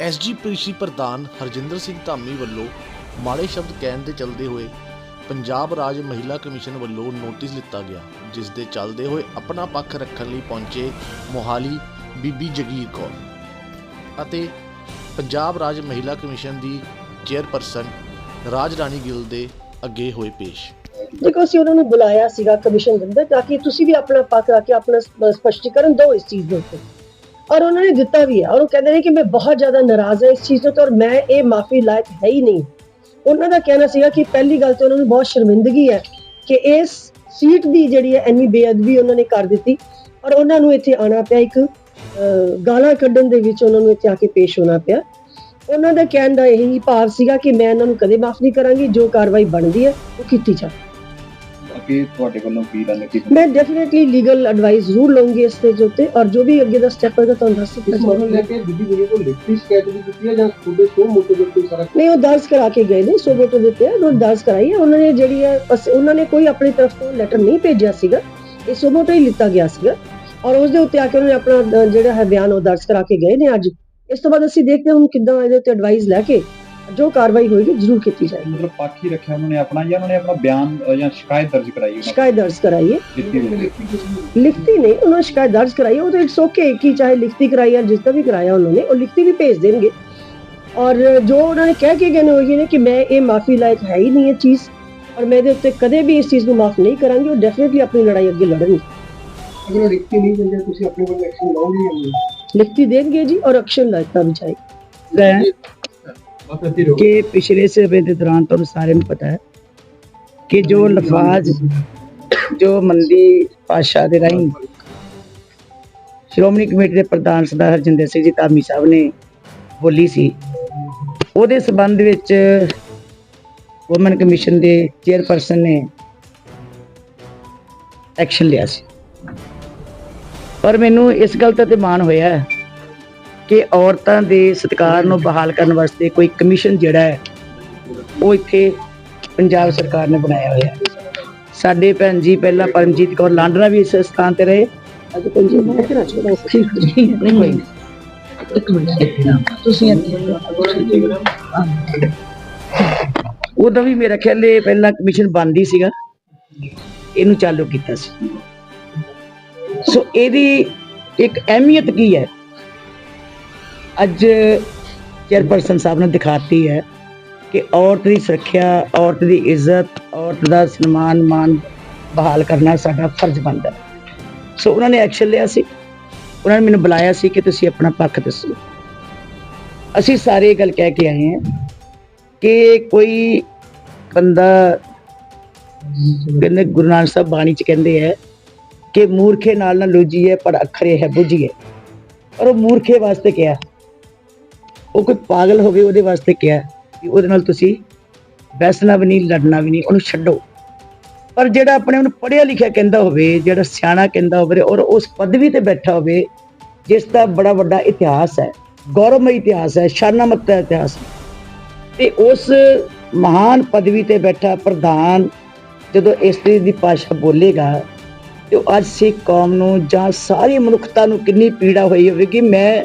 SGPC ਪ੍ਰਧਾਨ ਹਰਜਿੰਦਰ ਸਿੰਘ ਧਾਮੀ ਵੱਲੋਂ ਮਾੜੇ ਸ਼ਬਦ ਕਹਿਣ ਦੇ ਚਲਦੇ ਹੋਏ ਪੰਜਾਬ ਰਾਜ ਮਹਿਲਾ ਕਮਿਸ਼ਨ ਵੱਲੋਂ ਨੋਟਿਸ ਲਿੱਤਾ ਗਿਆ, ਜਿਸ ਦੇ ਚੱਲਦੇ ਹੋਏ ਆਪਣਾ ਪੱਖ ਰੱਖਣ ਲਈ ਪਹੁੰਚੇ ਮੋਹਾਲੀ ਬੀਬੀ ਜਗੀਰ ਕੌਰ ਅਤੇ ਪੰਜਾਬ ਰਾਜ ਮਹਿਲਾ ਕਮਿਸ਼ਨ ਦੀ ਚੇਅਰਪਰਸਨ ਰਾਜ ਰਾਣੀ ਗਿੱਲ ਦੇ ਅੱਗੇ ਹੋਏ ਪੇਸ਼। ਦੇਖੋ, ਅਸੀਂ ਉਹਨਾਂ ਨੂੰ ਬੁਲਾਇਆ ਸੀਗਾ ਕਮਿਸ਼ਨ ਦੇ ਅੰਦਰ ਤਾਂ ਕਿ ਤੁਸੀਂ ਵੀ ਆਪਣਾ ਪੱਖ ਰੱਖ ਕੇ ਆਪਣਾ ਸਪਸ਼ਟੀਕਰਨ ਦਿਓ ਇਸ ਚੀਜ਼ ਦੇ ਉੱਤੇ। ਔਰ ਉਹਨਾਂ ਨੇ ਦਿੱਤਾ ਵੀ ਹੈ ਔਰ ਉਹ ਕਹਿੰਦੇ ਨੇ ਕਿ ਮੈਂ ਬਹੁਤ ਜ਼ਿਆਦਾ ਨਾਰਾਜ਼ ਹਾਂ ਇਸ ਚੀਜ਼ ਤੋਂ ਔਰ ਮੈਂ ਇਹ ਮਾਫੀ ਲਾਇਕ ਹੈ ਹੀ ਨਹੀਂ ਉਹਨਾਂ ਦਾ ਕਹਿਣਾ ਸੀਗਾ ਕਿ ਪਹਿਲੀ ਗੱਲ ਤਾਂ ਉਹਨਾਂ ਨੂੰ ਬਹੁਤ ਸ਼ਰਮਿੰਦਗੀ ਹੈ ਕਿ ਇਸ ਸੀਟ ਦੀ ਜਿਹੜੀ ਹੈ ਇੰਨੀ ਬੇਅਦਬੀ ਉਹਨਾਂ ਨੇ ਕਰ ਦਿੱਤੀ ਔਰ ਉਹਨਾਂ ਨੂੰ ਇੱਥੇ ਆਣਾ ਪਿਆ ਇੱਕ ਅਹ, ਗਾਲਾਂ ਕੱਢਣ ਦੇ ਵਿੱਚ ਉਹਨਾਂ ਨੂੰ ਇੱਥੇ ਆ ਕੇ ਪੇਸ਼ ਹੋਣਾ ਪਿਆ ਉਹਨਾਂ ਦਾ ਕਹਿਣ ਦਾ ਇਹੀ ਭਾਵ ਸੀਗਾ ਕਿ ਮੈਂ ਇਹਨਾਂ ਨੂੰ ਕਦੇ ਮਾਫ ਨਹੀਂ ਕਰਾਂਗੀ ਜੋ ਕਾਰਵਾਈ ਬਣਦੀ ਹੈ ਉਹ ਕੀਤੀ ਜਾਵੇ ਅੱਗੇ ਤੁਹਾਡੇ ਵੱਲੋਂ ਕੀ ਕੀ ਮੈਂ ਡੈਫੀਨਿਟਲੀ ਲੀਗਲ ਐਡਵਾਈਸ ਜ਼ਰੂਰ ਲਵਾਂਗੀ ਇਸ ਤੇ ਉੱਤੇ ਔਰ ਜੋ ਵੀ ਅੱਗੇ ਦਾ ਸਟੈਪ ਹੋਏਗਾ ਤੁਹਾਨੂੰ ਦੱਸ ਦਿੱਤਾ ਇਸ ਮਾਮਲੇ ਨੂੰ ਜਾਏਗਾ ਲੈ ਕੇ ਬੀਬੀ ਗੁਰੀ ਕੋਲ ਲਿਖਤੀ ਸ਼ਿਕਾਇਤ ਵੀ ਕੀਤੀ ਹੈ ਜਾਂ ਤੁਹਾਡੇ ਸੋ ਮੋਟੋ ਦੇ ਕੋਈ ਸਾਰਾ ਨਹੀਂ ਉਹ ਦਰਜ ਕਰਾ ਕੇ ਗਏ ਨੇ ਸੋ ਵੋਟੋ ਦਿੱਤੇ ਆ ਉਹ ਦਰਜ ਕਰਾਈ ਹੈ ਉਹਨਾਂ ਨੇ ਜਿਹੜੀ ਹੈ ਬਸ ਉਹਨਾਂ ਨੇ ਕੋਈ ਆਪਣੀ ਤਰਫ ਤੋਂ ਲੈਟਰ ਨਹੀਂ ਭੇਜਿਆ ਸੀਗਾ। ਇਹ ਸੋ ਵੋਟੋ ਹੀ ਲਿੱਤਾ ਗਿਆ ਸੀਗਾ। ਔਰ ਉਸ ਦੇ ਉੱਤੇ ਆ ਕੇ ਉਹਨਾਂ ਨੇ ਆਪਣਾ ਜਿਹੜਾ ਹੈ ਬਿਆਨ ਉਹ ਦਰਜ ਕਰਾ ਕੇ ਗਏ ਨੇ ਅੱਜ। ਇਸ ਤੋਂ ਬਾਅਦ ਅਸੀਂ ਦੇਖਦੇ ਹਾਂ ਹੁਣ ਕਿੱਦਾਂ ਇਹਦੇ ਉੱਤੇ ਐਡਵਾਈਸ ਲੈ ਕੇ ਜੋ ਕਾਰਵਾਈ ਹੋਏਗੀ ਜ਼ਰੂਰ ਕੀਤੀ ਜਾਏਗੀ ਮਤਲਬ ਪੱਖ ਹੀ ਰੱਖਿਆ ਉਹਨਾਂ ਨੇ ਆਪਣਾ ਜਾਂ ਉਹਨਾਂ ਨੇ ਆਪਣਾ ਬਿਆਨ ਅ, ਜਾਂ ਸ਼ਿਕਾਇਤ ਦਰਜ ਕਰਾਈ ਉਹਨਾਂ ਸ਼ਿਕਾਇਤ ਦਰਜ ਕਰਾਈ ਹੈ ਦਿੱਤੀ ਹੋਈ ਲਿਖਤੀ ਨਹੀਂ ਉਹਨਾਂ ਨੇ ਸ਼ਿਕਾਇਤ ਦਰਜ ਕਰਾਈ ਹੈ, ਉਹ ਤਾਂ ਇਟਸ ਓਕੇ ਕਿ ਚਾਹੇ ਲਿਖਤੀ ਕਰਾਈ ਜਾਂ ਜਿਸ ਤਰ੍ਹਾਂ ਵੀ ਕਰਾਇਆ ਉਹਨਾਂ ਨੇ ਉਹ ਲਿਖਤੀ ਵੀ ਭੇਜ ਦੇਣਗੇ ਔਰ ਜੋ ਉਹਨਾਂ ਨੇ ਕਹਿ ਕੇ ਗਏ ਨੇ ਉਹ ਇਹ ਨੇ ਕਿ ਮੈਂ ਇਹ ਮਾਫੀ ਲਾਇਕ ਹੈ ਹੀ ਨਹੀਂ ਇਹ ਚੀਜ਼ ਔਰ ਮੈਂ ਇਹਦੇ ਉੱਤੇ ਕਦੇ ਵੀ ਇਸ ਚੀਜ਼ ਨੂੰ ਮਾਫ ਨਹੀਂ ਕਰਾਂਗੀ ਉਹ ਡੈਫੀਨਿਟਲੀ ਆਪਣੀ ਲੜਾਈ ਅੱਗੇ ਲੜਨਗੇ ਅਗਰ ਉਹ ਲਿਖਤੀ ਨਹੀਂ ਦਿੰਦੇ ਤੁਸੀਂ ਆਪਣੇ ਵੱਲੋਂ ਐਕਸ਼ਨ ਲਓਗੇ ਜਾਂ ਨਹੀਂ ਲਿਖਤੀ ਦੇਣਗੇ ਜੀ ਔਰ ਐਕਸ਼ਨ ਲੈਤਾ ਵੀ ਜਾਏਗਾ ਹੈ ਬਸ ਅੱਧੀ ਰੋ ਕਿ ਪਿਛਲੇ ਸਮੇਂ ਦੇ ਦੌਰਾਨ ਤੁਹਾਨੂੰ ਸਾਰਿਆਂ ਨੂੰ ਪਤਾ ਹੈ ਕਿ ਜੋ ਲਫਾਜ਼, ਜੋ ਮੰਦੀ ਭਾਸ਼ਾ ਦੇ ਰਾਹੀਂ ਸ਼੍ਰੋਮਣੀ ਕਮੇਟੀ ਦੇ ਪ੍ਰਧਾਨ ਸਰਦਾਰ ਹਰਜਿੰਦਰ ਸਿੰਘ ਜੀ ਧਾਮੀ ਸਾਹਿਬ ਨੇ ਬੋਲੀ ਸੀ, ਉਹਦੇ ਸਬੰਧ ਵਿੱਚ ਵੂਮਨ ਕਮਿਸ਼ਨ ਦੇ ਚੇਅਰਪਰਸਨ ਨੇ ਐਕਸ਼ਨ ਲਿਆ ਸੀ। ਪਰ ਮੈਨੂੰ ਇਸ ਗੱਲ ਤੇ ਤੇ ਮਾਣ ਹੋਇਆ ਹੈ ਕਿ ਔਰਤਾਂ ਦੇ ਸਤਿਕਾਰ ਨੂੰ ਬਹਾਲ ਕਰਨ ਵਾਸਤੇ ਕੋਈ ਕਮਿਸ਼ਨ ਜਿਹੜਾ ਹੈ ਉਹ ਇੱਥੇ ਪੰਜਾਬ ਸਰਕਾਰ ਨੇ ਬਣਾਇਆ ਹੋਇਆ ਹੈ। ਸਾਡੇ ਭੈਣ ਜੀ ਪਹਿਲਾਂ ਪਰਮਜੀਤ ਕੌਰ ਲਾਂਡਰਾ ਵੀ ਇਸ ਸਥਾਨ ਤੇ ਰਹੇ। ਅੱਜ ਪੰਜੀ ਮੈਂ ਕਿਹੜਾ ਛੋੜਾ ਔਖੀ ਹੋ ਰਹੀ ਹੈ ਨਹੀਂ ਕੋਈ ਨਹੀਂ। ਇੱਕ ਮਿੰਟ ਤੁਸੀਂ ਉਦੋਂ ਵੀ ਮੇਰਾ ਖਿਆਲ ਇਹ ਪਹਿਲਾਂ ਕਮਿਸ਼ਨ ਬੰਦ ਹੀ ਸੀਗਾ। ਇਹਨੂੰ ਚਾਲੂ ਕੀਤਾ ਸੀ। ਸੋ ਇਹਦੀ ਇੱਕ ਅਹਿਮੀਅਤ ਕੀ ਹੈ? ਅੱਜ ਚੇਅਰਪਰਸਨ ਸਾਹਿਬ ਨੇ ਦਿਖਾਤੀ ਹੈ ਕਿ ਔਰਤ ਦੀ ਸੁਰੱਖਿਆ, ਔਰਤ ਦੀ ਇੱਜ਼ਤ, ਔਰਤ ਦਾ ਸਨਮਾਨ ਮਾਨ ਬਹਾਲ ਕਰਨਾ ਸਾਡਾ ਫਰਜ਼ ਬਣਦਾ ਸੋ ਉਹਨਾਂ ਨੇ ਐਕਸ਼ਨ ਲਿਆ ਸੀ। ਉਹਨਾਂ ਨੇ ਮੈਨੂੰ ਬੁਲਾਇਆ ਸੀ ਕਿ ਤੁਸੀਂ ਆਪਣਾ ਪੱਖ ਦੱਸੋ। ਅਸੀਂ ਸਾਰੇ ਇਹ ਗੱਲ ਕਹਿ ਕੇ ਆਏ ਹਾਂ ਕਿ ਕੋਈ ਬੰਦਾ ਕਹਿੰਦੇ ਗੁਰੂ ਨਾਨਕ ਸਾਹਿਬ ਬਾਣੀ ਚ ਕਹਿੰਦੇ ਹੈ ਕਿ ਮੂਰਖੇ ਨਾਲ ਨਾ ਲੁਜੀਏ ਪਰ ਅਖਰੇ ਹੈ ਬੁਝੀਏ। ਔਰ ਉਹ ਮੂਰਖੇ ਵਾਸਤੇ ਕਿਹਾ। ਉਹ ਕੋਈ ਪਾਗਲ ਹੋ ਗਏ ਉਹਦੇ ਵਾਸਤੇ ਕਿਹਾ ਕਿ ਉਹਦੇ ਨਾਲ ਤੁਸੀਂ ਬੈਸਣਾ ਵੀ ਨਹੀਂ, ਲੜਨਾ ਵੀ ਨਹੀਂ, ਉਹਨੂੰ ਛੱਡੋ। ਪਰ ਜਿਹੜਾ ਆਪਣੇ ਉਹਨੂੰ ਪੜ੍ਹਿਆ ਲਿਖਿਆ ਕਹਿੰਦਾ ਹੋਵੇ, ਜਿਹੜਾ ਸਿਆਣਾ ਕਹਿੰਦਾ ਹੋਵੇ ਔਰ ਉਸ ਪਦਵੀ ਤੇ ਬੈਠਾ ਹੋਵੇ, ਜਿਸ ਦਾ ਬੜਾ ਵੱਡਾ ਇਤਿਹਾਸ ਹੈ, ਗੌਰਵਮਈ ਇਤਿਹਾਸ ਹੈ ਸ਼ਾਨਾਮਤ ਦਾ ਇਤਿਹਾਸ ਹੈ। ਤੇ ਉਸ ਮਹਾਨ ਪਦਵੀ ਤੇ ਬੈਠਾ ਪ੍ਰਧਾਨ ਜਦੋਂ ਇਸਤਰੀ ਦੀ ਭਾਸ਼ਾ ਬੋਲੇਗਾ, ਤੇ ਅੱਜ ਸਿੱਖ ਕੌਮ ਨੂੰ ਜਾਂ ਸਾਰੀ ਮਨੁੱਖਤਾ ਨੂੰ ਕਿੰਨੀ ਪੀੜਾ ਹੋਈ ਹੋਵੇਗੀ, ਮੈਂ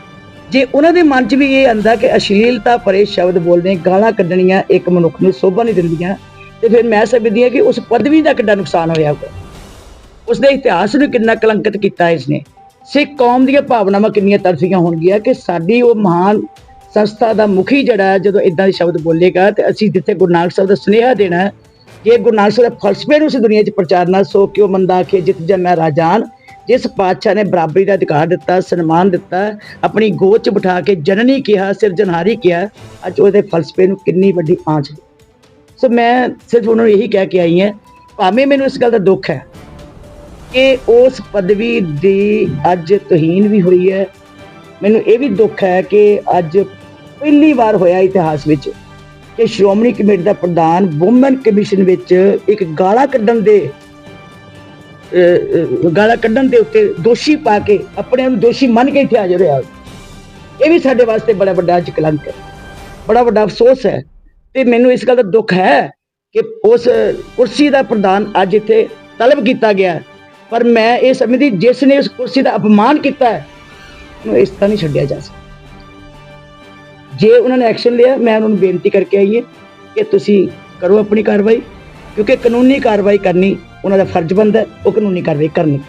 ਜੇ ਉਹਨਾਂ ਦੇ ਮਨ 'ਚ ਵੀ ਇਹ ਆਂਦਾ ਕਿ ਅਸ਼ਲੀਲਤਾ ਭਰੇ ਸ਼ਬਦ ਬੋਲਦੇ ਗਾਲਾਂ ਕੱਢਣੀਆਂ ਇੱਕ ਮਨੁੱਖ ਨੂੰ ਸੋਭਾ ਨਹੀਂ ਦਿੰਦੀਆਂ ਤੇ ਫਿਰ ਮੈਂ ਸਮਝਦੀ ਹਾਂ ਕਿ ਉਸ ਪਦਵੀ ਦਾ ਕਿੰਨਾ ਨੁਕਸਾਨ ਹੋਇਆ ਹੋਊਗਾ। ਉਸ ਦੇ ਇਤਿਹਾਸ ਨੂੰ ਕਿੰਨਾ ਕਲੰਕਿਤ ਕੀਤਾ ਇਸਨੇ। ਸਿੱਖ ਕੌਮ ਦੀਆਂ ਭਾਵਨਾਵਾਂ ਕਿੰਨੀਆਂ ਤਰਸੀਆਂ ਹੋਣਗੀਆਂ ਕਿ ਸਾਡੀ ਉਹ ਮਹਾਨ ਸੰਸਥਾ ਦਾ ਮੁਖੀ ਜਿਹੜਾ ਹੈ, ਜਦੋਂ ਇਦਾਂ ਦੇ ਸ਼ਬਦ ਬੋਲੇਗਾ ਤੇ ਅਸੀਂ ਜਿੱਥੇ ਗੁਰੂ ਨਾਨਕ ਸਾਹਿਬ ਦਾ ਸੁਨੇਹਾ ਦੇਣਾ ਹੈ, ਜੇ ਗੁਰੂ ਨਾਨਕ ਸਾਹਿਬ ਦੇ ਫਲਸਫੇ ਨੂੰ ਇਸ ਦੁਨੀਆ 'ਚ ਪ੍ਰਚਾਰਨਾ ਸੋ ਕਿਉ ਮੰਦਾ ਆਖੇ ਜਿਤ ਮੈਂ ਰਾਜਾਨ। ਜਿਸ ਪਾਤਸ਼ਾਹ ਨੇ ਬਰਾਬਰੀ ਦਾ ਅਧਿਕਾਰ ਦਿੱਤਾ, ਸਨਮਾਨ ਦਿੱਤਾ, ਆਪਣੀ ਗੋਚ ਬਿਠਾ ਕੇ ਜਨਨੀ ਕਿਹਾ, ਸਿਰਜਣਹਾਰੀ ਕਿਹਾ। ਅੱਜ ਉਹਦੇ ਫਲਸਫੇ ਨੂੰ ਕਿੰਨੀ ਵੱਡੀ ਆਂਚ ਸੋ ਮੈਂ ਸਿਰਫ ਉਹਨਾਂ ਨੂੰ ਇਹੀ ਕਹਿ ਕੇ ਆਈ ਹਾਂ, ਭਾਵੇਂ ਮੈਨੂੰ ਇਸ ਗੱਲ ਦਾ ਦੁੱਖ ਹੈ ਕਿ ਉਸ ਪਦਵੀ ਦੀ ਅੱਜ ਤੋਹੀਨ ਵੀ ਹੋਈ ਹੈ, ਮੈਨੂੰ ਇਹ ਵੀ ਦੁੱਖ ਹੈ ਕਿ ਅੱਜ ਪਹਿਲੀ ਵਾਰ ਹੋਇਆ ਇਤਿਹਾਸ ਵਿੱਚ ਕਿ ਸ਼੍ਰੋਮਣੀ ਕਮੇਟੀ ਦਾ ਪ੍ਰਧਾਨ ਵੂਮਨ ਕਮਿਸ਼ਨ ਵਿੱਚ ਇੱਕ ਗਾਲਾਂ ਕੱਢਣ ਦੇ ਗਾਲਾਂ ਕੱਢਣ ਦੇ ਉੱਤੇ ਦੋਸ਼ੀ ਪਾ ਕੇ ਆਪਣੇ ਆਪ ਨੂੰ ਦੋਸ਼ੀ ਮੰਨ ਕੇ ਇੱਥੇ ਆ ਹੋਇਆ ਇਹ ਵੀ ਸਾਡੇ ਵਾਸਤੇ ਬੜਾ ਵੱਡਾ ਅੱਜ ਕਲੰਕ ਹੈ। ਬੜਾ ਵੱਡਾ ਅਫਸੋਸ ਹੈ। ਤੇ ਮੈਨੂੰ ਇਸ ਗੱਲ ਦਾ ਦੁੱਖ ਹੈ ਕਿ ਉਸ ਕੁਰਸੀ ਦਾ ਪ੍ਰਦਾਨ ਅੱਜ ਇੱਥੇ ਤਲਬ ਕੀਤਾ ਗਿਆ ਪਰ ਮੈਂ ਇਹ ਸਮਝਦੀ, ਜਿਸ ਨੇ ਉਸ ਕੁਰਸੀ ਦਾ ਅਪਮਾਨ ਕੀਤਾ ਹੈ, ਉਹਨੂੰ ਇਸ ਤਰ੍ਹਾਂ ਨਹੀਂ ਛੱਡਿਆ ਜਾ ਸਕਦਾ। ਜੇ ਉਹਨਾਂ ਨੇ ਐਕਸ਼ਨ ਲਿਆ, ਮੈਂ ਉਹਨਾਂ ਨੂੰ ਬੇਨਤੀ ਕਰਕੇ ਆਈ ਹਾਂ ਕਿ ਤੁਸੀਂ ਕਰੋ ਆਪਣੀ ਕਾਰਵਾਈ, ਕਿਉਂਕਿ ਕਾਨੂੰਨੀ ਕਾਰਵਾਈ ਕਰਨੀ ਉਹਨਾਂ ਦਾ ਫਰਜ਼ ਬਣਦਾ ਉਹ ਕਾਨੂੰਨੀ ਕਾਰਵਾਈ ਕਰਨੀ।